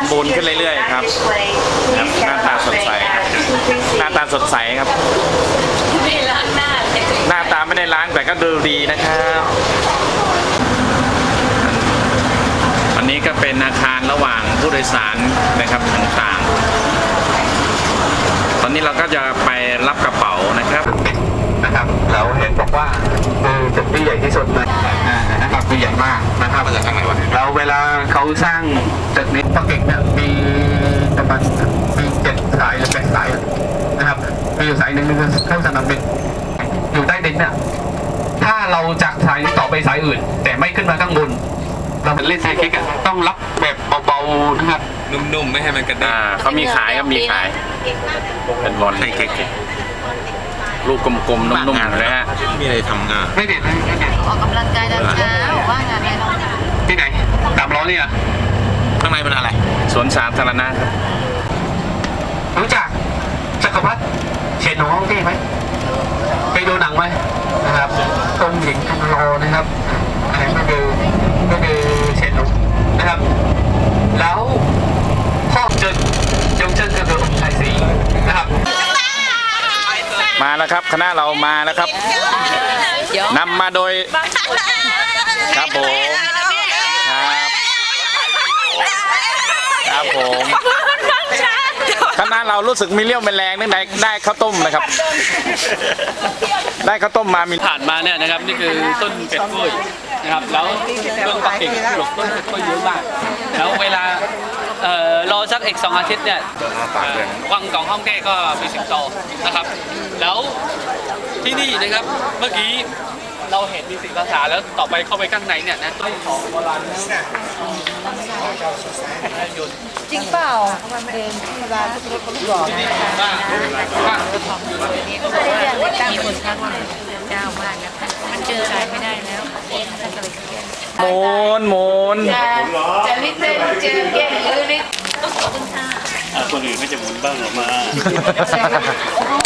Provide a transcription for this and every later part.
มบูรณ์ขึ้นเรื่อยๆครับครับหน้าตาสดใสหน้าตาสดใสครับไม่ล้างหน้าเลยหน้าตาไม่ได้ล้างแต่ก็ดูดีนะครับอันนี้ก็เป็นอาคารระหว่างผู้โดยสารนะครับต่างๆ ตอนนี้เราก็จะไปรับกระเป๋านะครับนะครับแล้วเห็นบอกว่าคือตึกที่ใหญ่ที่สุดในอ่านะครับคือใหญ่ มากนะครับมาจากทางไหนวะแล้วเวลาเขาสร้างตึกนี้ปักกิ่งเนี่ยมีประมาณมีเจ็ดสายหรือแปดสายนะครับมีอยู่สายหนึ่งคือเข้าสนามบินอยู่ใต้ดินเนี่ยถ้าเราจากสายนี้ต่อไปสายอื่น แต่ไม่ขึ้นมาข้างบนเราเล่นไซคิกอะต้องรับแบบเบาๆนะครับนุ่มๆไม่ให้มันกระเด้งอ่าเขามีขายครับมีขายเป็นบอลใช่เค้ก ลูกกลมๆนุ่มๆนะฮะมีอะไรทำงานไม่เด็ดนะไม่เด็ดออกกำลังกายตอนเช้าว่างงานอะไรเนาะที่ไหนสามล้อเนี่ยข้างในมันอะไรสวนสาธารณะครับรู้จักจักรพรรดิเฉดหนูห้องที่ไหมไปดูหนังไหมนะครับตรงหญิงคันโลนะครับอันนี้ก็คือก็คือเฉดหนูนะครับ แล้วพ่อเจินจงเจินก็คือองค์ชายสีนะครับ มาแล้วครับ คณะเรามาแล้วครับนำมาโดยครับผมครับครับผมคณะเรารู้สึกมีเรี่ยวมีแรงนึงได้ได้ข้าวต้มนะครับ ได้ข้าวต้มมามีผ่านมาเนี่ยนะครับ นี่คือต้นเป็ดกล้วย นะครับแล้วต้นปักกิ่งปลูกต้นเป็ดกล้วยเยอะมากแล้วเวลาเอ่อรอสักอีกสองอาทิตย์เนี่ยเอ่อวังกองห้องแก้ก็มีสิงโตนะครับ แล้วที่นี่นะครับเมื่อกี้เราเห็นมีสิ่งภาษาแล้วต่อไปเข้าไปข้างในเนี่ยนะต้นของโบราณนะจริงเปล่ามันเป็นที่ร้านทุกรถก็บอกนะว่าว่ามีคนทักมา เจ้ามากนะมันเจออะไรไม่ได้แล้วท่านก็เลยเครียดหมุนหมุนจะลิเต้นเจอแก้หรือลิคนอื่นไม่จะหมุนบ้างหรอมา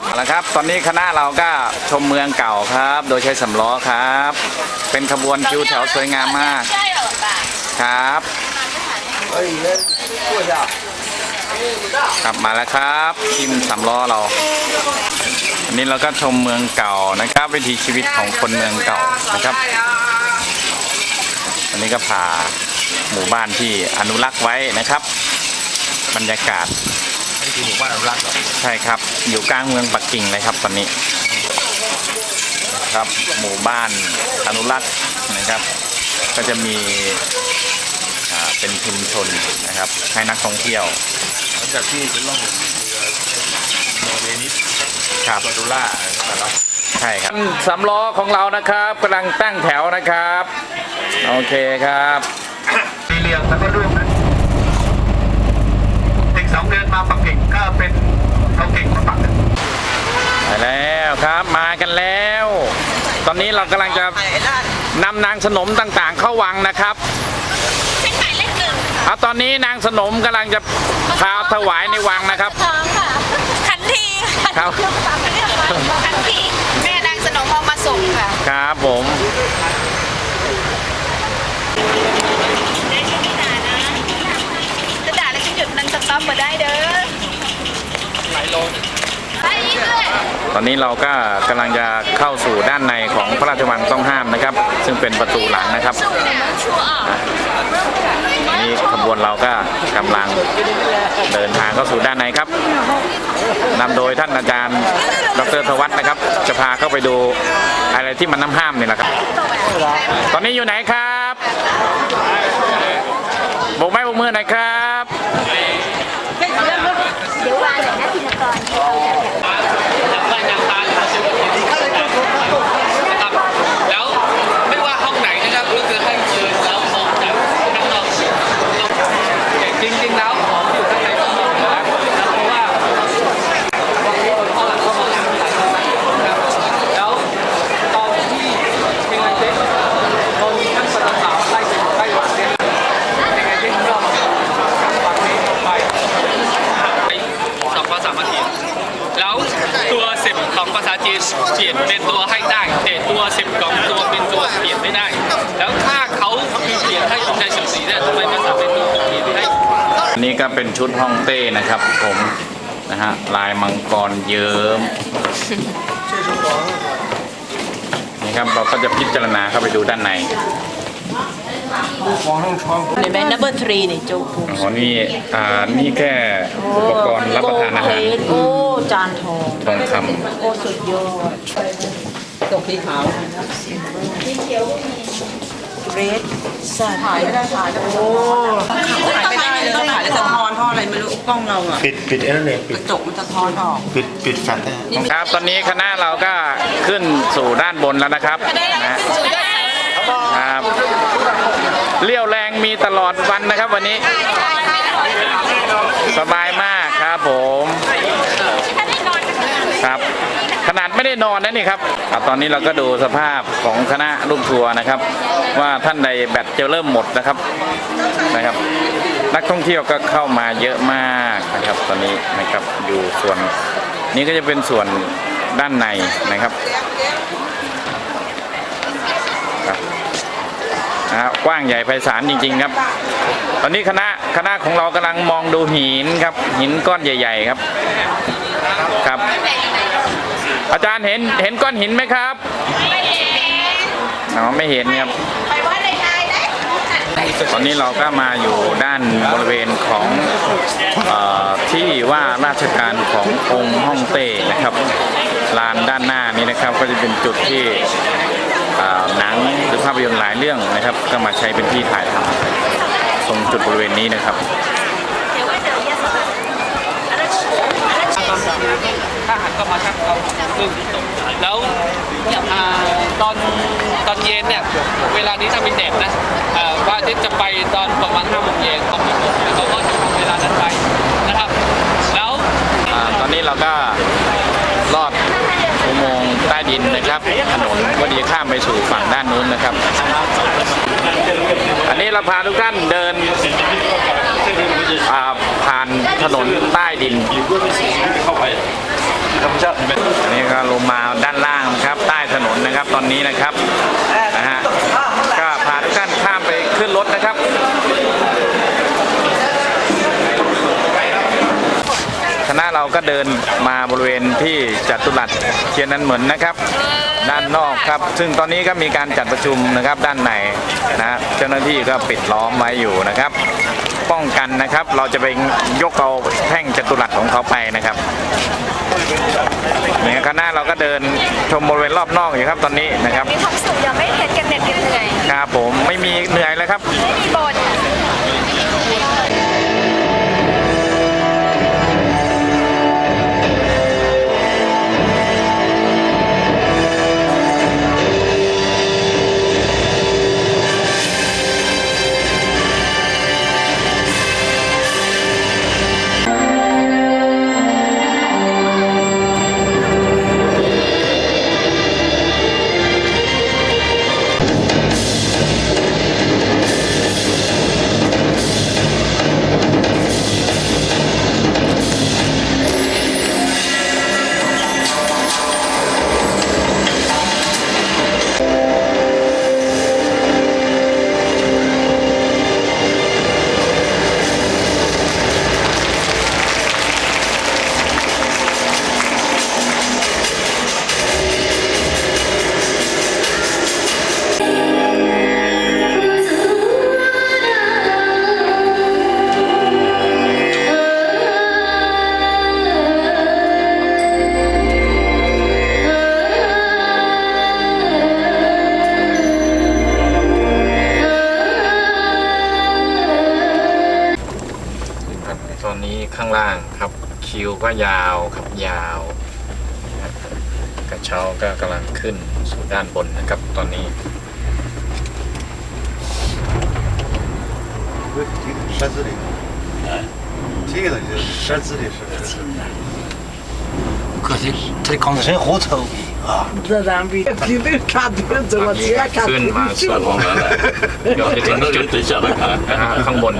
เอาละครับ ตอนนี้คณะเราก็ชมเมืองเก่าครับ โดยใช้สำล้อครับ เป็นขบวนคิวแถวสวยงามมาก ใช่เหรอป่ะครับกลับมาแล้วครับทีมสำล้อเรา อันนี้เราก็ชมเมืองเก่านะครับ วิถีชีวิตของคนเมืองเก่านะครับอันนี้ก็พาหมู่บ้านที่อนุรักษ์ไว้นะครับ บรรยากาศนี่คือหมู่บ้านอนุรักษ์เหรอใช่ครับ อยู่กลางเมืองปักกิ่งเลยครับตอนนี้ครับหมู่บ้านอนุรักษ์นะครับ ก็จะมีอ่าเป็นชุมชนนะครับ ให้นักท่องเที่ยวหลังจากที่เป็นล่องเรือโนเวนิส ครับตัวดูล่านะครับใช่ครับสำล้อของเรานะครับกำลังตั้งแถวนะครับ โอเคครับสีเหลืองแล้วก็ร่วงนะอีกสองเดือนมาปักกิ่งก็เป็นเราเก่งมาปักไปแล้วครับมากันแล้ว ตอนนี้เรากำลังจะนำนางสนมต่างๆ เข้าวังนะครับเป็นหมายเลขหนึ่งเอาตอนนี้นางสนมกำลังจะพาถวายในวังนะครับท้องค่ะขันที ครับขันทีแม่นางสนมเอามาส่งค่ะ ครับผมจะด่าแล้วจะหยุดนางสต็อปมาได้เด้อ หลายโลไปอีกเลย ตอนนี้เราก็กำลังจะเข้าสู่ด้านในของพระราชวังต้องห้ามนะครับ ซึ่งเป็นประตูหลังนะครับนี่ขบวนเราก็กำลังเดินทางเข้าสู่ด้านในครับนำโดยท่านอาจารย์ดรธวัฒน์นะครับ จะพาเข้าไปดูอะไรที่มันน้ำห้ามนี่แหละครับ ตอนนี้อยู่ไหนครับโบกไม้โบกมือหน่อยครับ เดี๋ยววางเลยนะธินกร ไหว้นางตาหรือว่าศิลปินนะครับแล้วไม่ว่าห้องไหนนะครับก็คือให้ยืนแล้วมองจากข้างนอกจริงๆแล้วของอยู่ข้างในก็มีนะครับเพราะว่าวันนี้คนข้างหลังก็มาหลังนะครับแล้วตอนที่เชียงรายเซ็ตโดนท่านประธานไล่ไปไต้หวันเนี่ยเชียงรายเซ็ตก็มาฝั่งนี้ไปสองภาษามาเทียน แล้วตัวสิบของภาษาจีนเปลี่ยนเป็นตัวให้ได้แต่ตัวสิบของตัวเป็นตัวเปลี่ยนไม่ได้ แล้วถ้าเขาคือเปลี่ยนให้องค์ชายสิบสี่เนี่ยทำไมไม่สามารถเป็นตัวเปลี่ยนได้ อันนี้ก็ เป็นชุดฮ่องเต้นะครับ ผมนะฮะลายมังกรเยิ้มนี่ครับเราก็จะพิจารณาเข้าไปดูด้านในเห็นไหม number three นี่จุกอ๋อนี่อ่านี่แค่อุปกรณ์รับประทานอาหารโอ้จานทองทองคโอ้สุดยอดตกสีขาวเรดสัตว์ถ่ายไม่ได้ถ่ายโอ้ถ่ายไม่ได้เลยถ่ายแล้วสะท้อนเพราะอะไรไม่รู้กล้องเราอะปิดปิดไอ้นั่นเลยปิกดระจกมันสะท้อนออก ปิดปิดแฟลชได้ำครับ ตอนนี้คณะเราก็ขึ้นสู่ด้านบนแล้วนะครับนะครับเลี้ยวแรงมีตลอดวันนะครับวันนี้ สบายมากครับผม ครับ ขนาดไม่ได้นอนนะนี่ครับอตอนนี้เราก็ดูสภาพของคณะลูกทัวร์นะครับ ว่าท่านใดแบตจะเริ่มหมดนะครับนะครับ นักท่องเที่ยวก็เข้ามาเยอะมากนะครับ ตอนนี้นะครับอยู่ส่วนนี้ก็จะเป็นส่วนด้านในนะครับครับนะฮะกว้างใหญ่ไพศาลจริง ๆ ครับ ตอนนี้คณะคณะของเรากำลังมองดูหินครับ หินก้อนใหญ่ ๆ ครับครับ อาจารย์เห็นเห็นก้อนหินไหมครับอ๋อไม่เห็นครับตอนนี้เราก็มาอยู่ด้านบริเวณของเออที่ว่าราชการขององค์ฮ่องเต้นะครับลานด้านหน้านี้นะครับก็จะเป็นจุดที่เอ่อหนังหรือภาพยนตร์หลายเรื่องนะครับ ก็มาใช้เป็นที่ถ่ายทำตรงจุดบริเวณนี้นะครับ ถ้าหันก็มาชักเขาซึ่งแล้วอตอนตอนเย็นเนี่ยเวลานี้ถ้าเป็นแดดนะเอ่อพระอาจะไปตอนประมาณห้าโมงเย็นขาไม่หมเขาก็จะทำเวลานั้นไปนะครับ แล้วอตอนนี้เราก็ลอดอุโมงค์ใต้ดินนะครับถนนก็ดีข้ามไปสู่ฝั่งด้านนู้นนะครับ อันนี้เราพาทุกท่านเดินผ่านถนนใต้ดิน อันนี้ก็ลงมาด้านล่างนะครับ ใต้ถนนนะครับตอนนี้นะครับนะฮะก็พาทุกท่านข้ามไปขึ้นรถนะครับคณะเราก็เดินมาบริเวณที่จัตุรัสเทียนนันเหมือนนะครับ ด้านนอกครับ ซึ่งตอนนี้ก็มีการจัดประชุมนะครับด้านในนะเจ้าหน้าที่ก็ปิดล้อมไว้อยู่นะครับ ป้องกันนะครับเราจะไปยกเอาแท่งจัตุรัสของเขาไปนะครับ เนี่ยคณะเราก็เดินชมบริเวณรอบนอกอยู่ครับตอนนี้นะครับ มีความสุขอย่าไม่เห็นเก็บเหน็ดเก็บเหนื่อยครับผมไม่มีเหนื่อยเลยครับไม่มีบ่น ขึ้นสู่ด้านบนนะครับ ตอนนี้ 山子里，这个就是山子里是。可惜这刚才真好抽啊！ ขึ้นมาส่วนของเดี๋ยวจะถึงจุดนะฮะข้างบน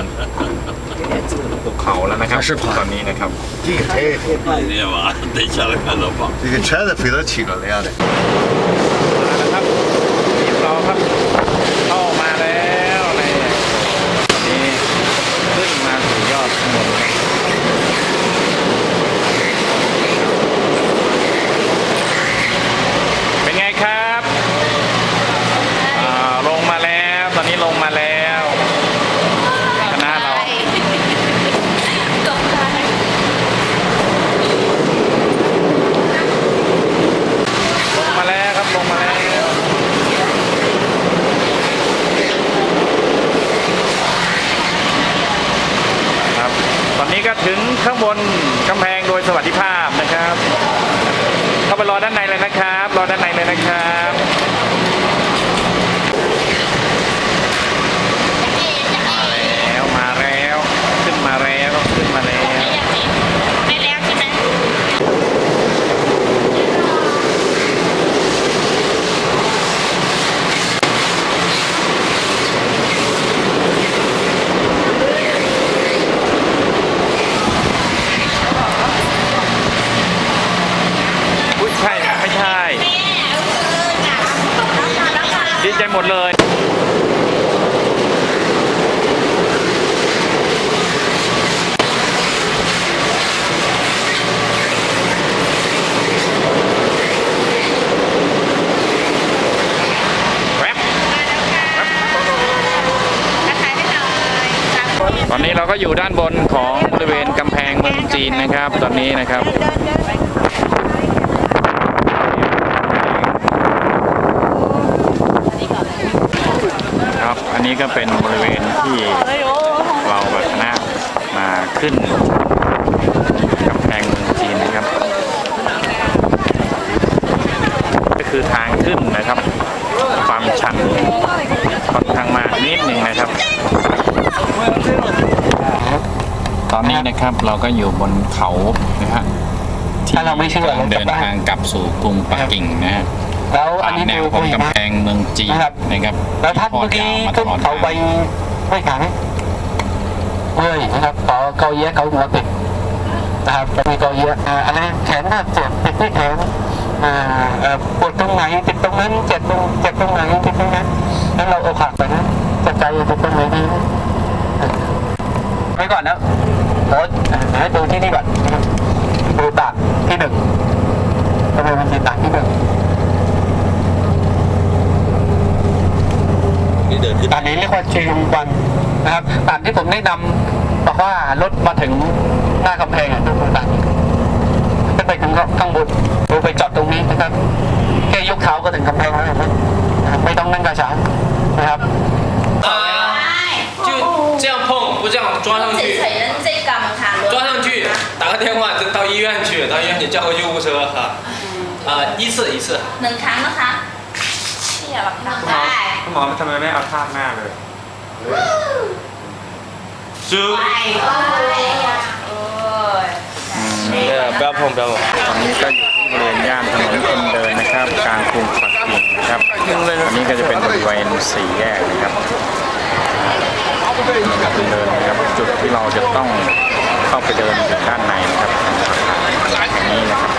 ภูเขาแล้วนะครับตอนนี้นะครับ 这个车，你嘛，等下来看到吧。这个车子飞到起了那样的。 ข้างบนกำแพงโดยสวัสดิภาพนะครับ เข้าไปรอด้านในเลยนะครับ รอด้านในเลยนะครับ มาแล้ว มาแล้ว ขึ้นมาแล้ว ขึ้นมาแล้ว ไม่แล้วใช่ไหม อุ้ยใช่ไหมไม่ใช่ ดีใจหมดเลย แว๊บ ตอนนี้เรา ก็อยู่ด้านบนของบริเวณกำแพงเมืองจีนนะครับ ตอนนี้นะครับครับอันนี้ก็เป็นบริเวณที่เราแบบคณะมาขึ้นกำแพงเมืองจีนนะครับ ก็คือทางขึ้นนะครับ ความชันค่อนข้างมากนิดหนึ่งนะครับ ตอนนี้นะครับเราก็อยู่บนเขานะฮะที่ถ้าเราไม่เชื่อเรากำลังจะเดินได้ทางกลับสู่กรุงปักกิ่งนะฮะแล้วอัตานมนี้แนดูวของกำแพงเมืองจีนนะครับนะครับแล้วท่านเมื่อกี้ทขึ้อนดยาวมาตลอดเขาไปไม่ขังเอ้ยนะครับต่อเกาเยะเขาหัวติดนะครับแล้วมีเกาเยะอ่าอันนี้แขนก็เจ็บติดที่แขนอ่าเอ่อปวดตรงไหนติดตรงนั้นเจ็บตรงเจ็บตรงไหนติดตรงนั้นนั้นเราเอาขาดไปนะจะใจติดตรงไหนดีนะ ไว้ก่อนนะโค้ดให้ดูที่นี่ก่อนดูต่ากที่หนึ่งกระบวนการตากที่หนึ่งตอนนี้เรียกว่าชียงวันนะครับตามที่ผมได้นำบอกว่ารถมาถึงหน้ากำแพงอ่กคามขึ้นไปถึงข้างบนดูไปจอดตรงนี้นะครับ แค่ยกเท้าก็ถึงกำแพงแล้วนะไม่ต้องนั่งกระช้านะครับจืดเจ้าพง 不这样抓上去，เฉยๆนั่นใจกรรมค่ะรถ 抓上去，打个电话就到医院去，到医院你叫个救护车哈。啊，一次一次。 หนึ่งครั้งนะคะเชี่ยหลับได้ คุณหมอทำไมไม่เอาท่าหน้าเลย ซื้อ ไปโอ้ย 不要碰，不要碰。 ตอนนี้ก็อยู่ที่บริเวณย่านถนนคนเดินนะครับกลางกรุงปักกิ่งนะครับอันนี้ก็จะเป็นบริเวณสี่แยกนะครับ ถนนคนเดินนะครับจุดที่เราจะต้องเข้าไปเดินถึงด้านในนะครับของอาคารงนี้นะครับ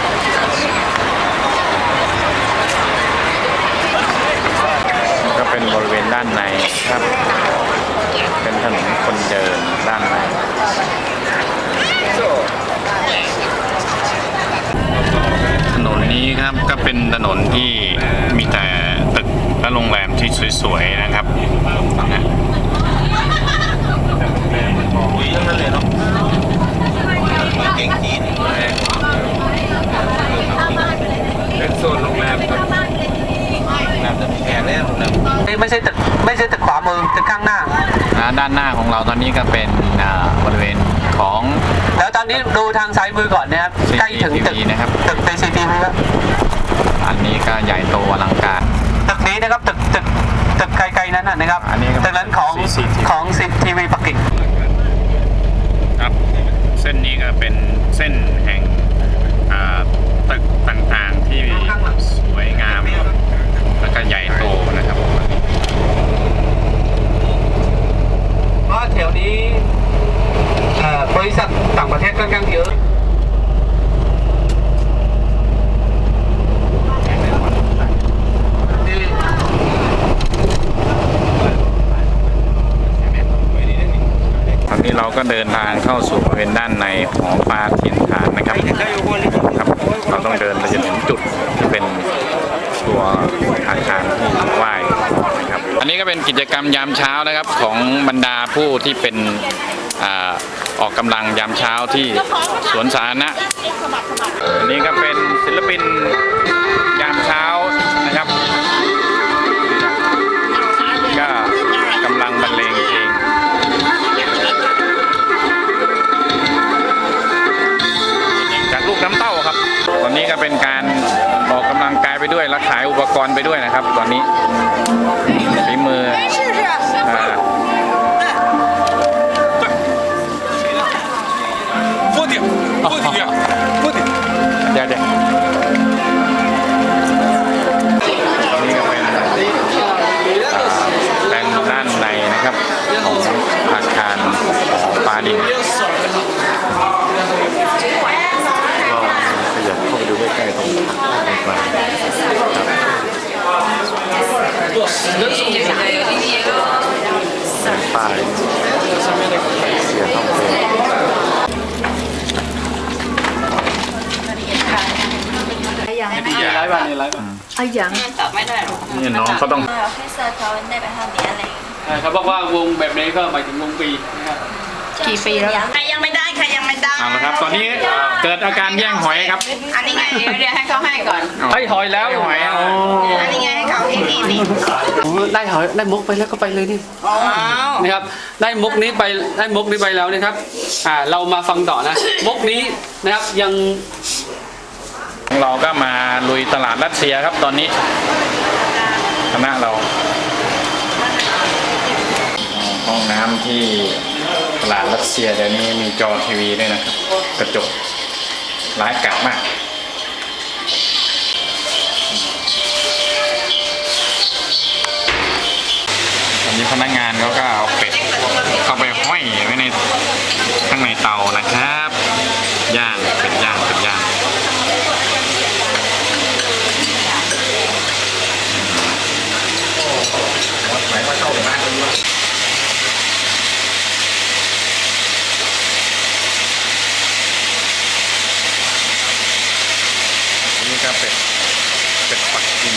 ก็เป็นบริเวณด้านในครับ เป็นถนนคนเดินด้านในถนนนี้ครับก็เป็นถนนที่มีแต่ตึกและโรงแรมที่สวยๆนะครับ นะเก่งจีนเป็นโซนโรงแรมครับน้ำจะมีแพงแน่ผมนะนี่ไม่ใช่ตึกไม่ใช่ตึกขวามือตึกข้างหน้า อ่าด้านหน้าของเราตอนนี้ก็เป็นอ่าบริเวณของแล้วตอนนี้ดูทางซ้ายมือก่อนนะครับใกล้ถึงตึก CCTV นะครับ ตึก CCTV แล้วอันนี้ก็ใหญ่โตอลังการ ตึกนี้นะครับตึกตึกตึกไกลๆนั้นนะนะครับ อันนี้ก็ ตึกนั้นของ CCTV ของ CCTV ปักกิ่ง ครับ เส้นนี้ก็ เส้นแห่งอ่าตึกต่างๆที่สวยงามแล้วก็ใหญ่โตนะครับเพราะแถวนี้อ่อบริษัทต่างประเทศค่อนข้างเยอะ ตอนนี้เรา ก็เดินทางเข้าสู่บริเวณด้านในหอปลาเทียนทานนะครับครับ เราต้องเดินไปจนถึงจุดที่เป็นตัวอาคารที่ไหว้นะครับ อันนี้ก็เป็นกิจกรรมยามเช้านะครับของบรรดาผู้ที่เป็นออกกำลังยามเช้าที่สวนสาธารณะอันนี้ก็เป็นศิลปิน พูดถึงอะพูดถึงเดี๋ยวเดี๋ยวก็านในนะครับ ของอาคารของปาดินก็ขยับเข้าไปดูใกล้ๆตรงกลางครับป้าย ฟ์ป่ะนี่ไลฟ์ป่ะอะยังมันจับไม่ได้หรอกเนี่ยน้องเขาต้องเราเซิร์เขาได้ไปเท่นี้อะไรเขาบอกว่าวงแบบนี้ก็หมายถึงวงปีนะครับกี่ปีแล้วใครยังไม่ได้ใครยังไม่ได้เอาละครับ ตอนนี้เกิดอาการแย่งหอยครับ อันนี้ไงเดี๋ยวให้เขาให้ก่อนให้หอยแล้วหอยอันนี้ไงให้เขาให้ทีนี่ได้หอยได้มุกไปแล้วก็ไปเลยนี่นะครับได้มุกนี้ไปได้มุกนี้ไปแล้วนะครับอ่าเรามาฟังต่อนะมุกนี้นะครับยัง เราก็มาลุยตลาดรัสเซียครับตอนนี้คณะเรา ห้องน้ำที่ตลาดรัสเซียเดี๋ยวนี้มีจอทีวีด้วยนะครับ กระจกร้ายกาจมากตอนนี้พนักงานเขาก็เอาเป็ดเข้าไปห้อยไว้ในข้างในเตานะครับย่างเป็ดย่างเป็ดย่าง นี่ก็เป็ดเป็ดปักกิ่ง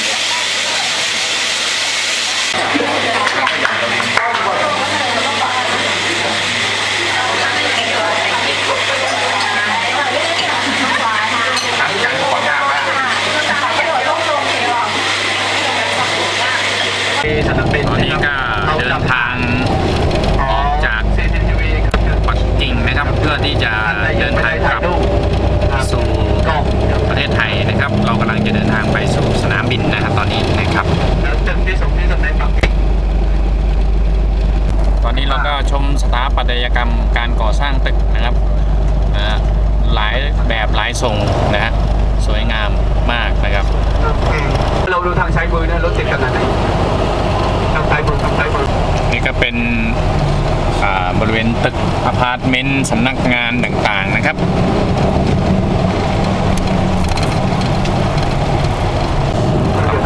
ตอนนี้ก็เดินทางออกจากปักกิ่งนะครับ เพื่อที่จะเดินทางกลับสู่ประเทศไทยนะครับ เรากำลังจะเดินทางไปสู่สนามบินนะครับตอนนี้นะครับตอนนี้เราก็ชมสถาปัตยกรรมการก่อสร้างตึกนะครับหลายแบบหลายทรงนะฮะสวยงามมากนะครับ เราดูทางซ้มือนะรถติดขนาดไหนางซ้ายมือทางซ้ายมือนี่ก็เป็นบริเวณตึกอพาร์ตเมนต์สำนักงานต่างๆนะครับ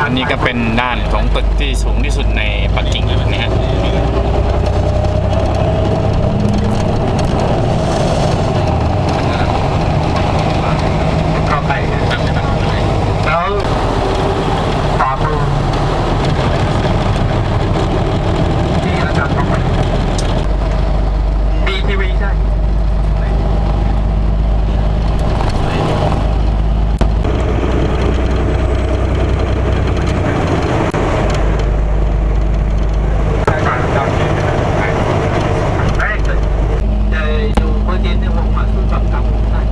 อันนี้ก็เป็นด้านของตึกที่สูงที่สุดในปักกิ่งเลยนะฮะ เข้าไปแล้วขวามือที่อาจารย์ต้องไปมีทีวีใช่ แรกเลยเอ่ออยู่เมื่อเย็นเนี่ยผมมาสู้กับกับได้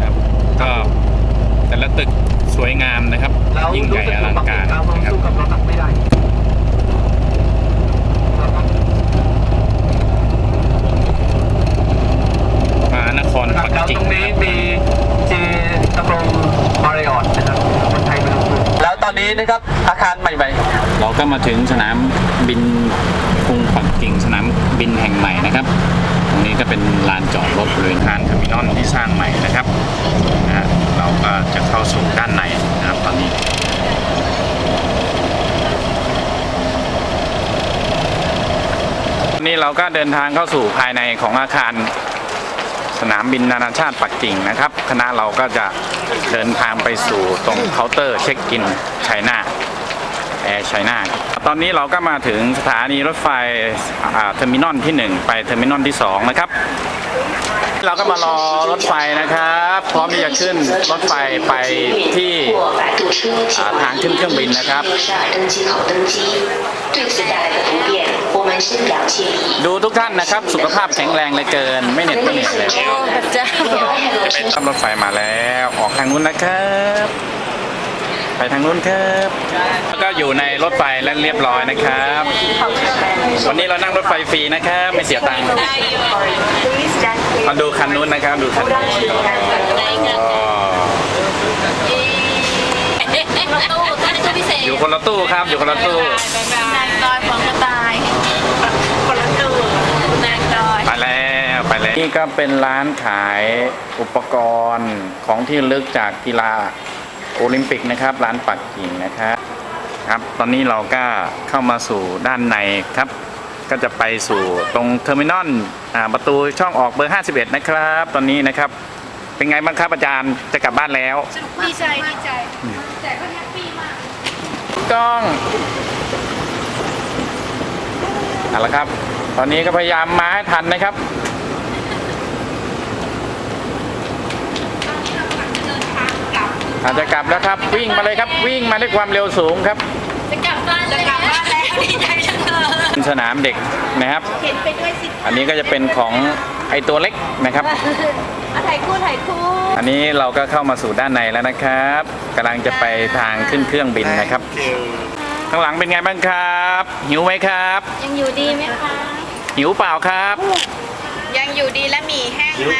ครับก็แต่ละตึกสวยงามนะครับแล้วยิ่งใหญ่อลังการเรานะครับสู้กับเราตักไม่ได้มหานครปักแล้วกิ่ตงรงนี้มีเจตะโรงมาริออตนะครับคนไทยไม่ต้องพูดแล้วตอนนี้นะครับอาคารใหม่เราก็มาถึงสนามบินกรุงปักกิ่งสนามบินแห่งใหม่นะครับต รงนี้ก็เป็นลานจอดรถบริเวณทานเทอร์มินอลที่สร้างใหม่นะครับนะฮะเราก็จะเข้าสู่ด้านในนะครับตอนนี้นี่เราก็เดินทางเข้าสู่ภายในของอาคารสนามบินนานาชาติปักกิ่งนะครับ คณะเราก็จะเดินทางไปสู่ตรงเคาน์เตอร์เช็คอินไชน่า แอร์ไชน่าตอนนี้เราก็มาถึงสถานีรถไฟเทอร์มินอลที่ 1 ไปเทอร์มินอลที่ 2 นะครับ เราก็มารอรถไฟนะครับ พร้อมที่จะขึ้นรถไฟไปที่ทางขึ้นเครื่องบินนะครับดูทุกท่านนะครับ สุขภาพแข็งแรงเลยเกิน ไม่เหน็ดไม่เหนื่อยเลยพระเจ้าไปตารถไฟมาแล้ว ออกทางนู้นนะครับ ไปทางนู้นครับแล้วก็อยู่ในรถไฟแล้วเรียบร้อยนะครับ วันนี้เรานั่งรถไฟฟรีนะครับไม่เสียตังค์มาดูคันนู้นนะครับดูคันนู้นอ๋อรถตู้รถตู้พิเศษอยู่คนละตู้ครับอยู่คนละตู้นางดอยของกระต่ายคนละตู้นางดอยไปแล้วไปแล้วนี่ก็เป็นร้านขายอุปกรณ์ของที่ระลึกจากกีฬา โอลิมปิกนะครับร้านปักกิ่งนะครับครับ ตอนนี้เราก็เข้ามาสู่ด้านในครับ ก็จะไปสู่ตรงเทอร์มินอลอ่าประตูช่องออกเบอร์ 51 นะครับ ตอนนี้นะครับ เป็นไงบ้างครับอาจารย์จะกลับบ้านแล้วดีใจดีใจแต่ก็แฮปปี้มากกล้องเอาละครับ ตอนนี้ก็พยายามมาให้ทันนะครับ อาจจะกลับแล้วครับ วิ่งมาเลยครับ วิ่งมาด้วยความเร็วสูงครับ จะกลับบ้านจะกลับบ้านแล้วดีใจจังเลยสนามเด็กนะครับ เห็นไปด้วยสิอันนี้ก็จะเป็นของไอตัวเล็กนะครับเอาถ่ายคู่ถ่ายคู่ อันนี้เราก็เข้ามาสู่ด้านในแล้วนะครับกำลังจะไปทางขึ้นเครื่องบินนะครับ ข้างหลังเป็นไงบ้างครับ หิวไหมครับ ยังอยู่ดีไหมคะ หิวเปล่าครับ ยังอยู่ดีและหมี่แห้งไหม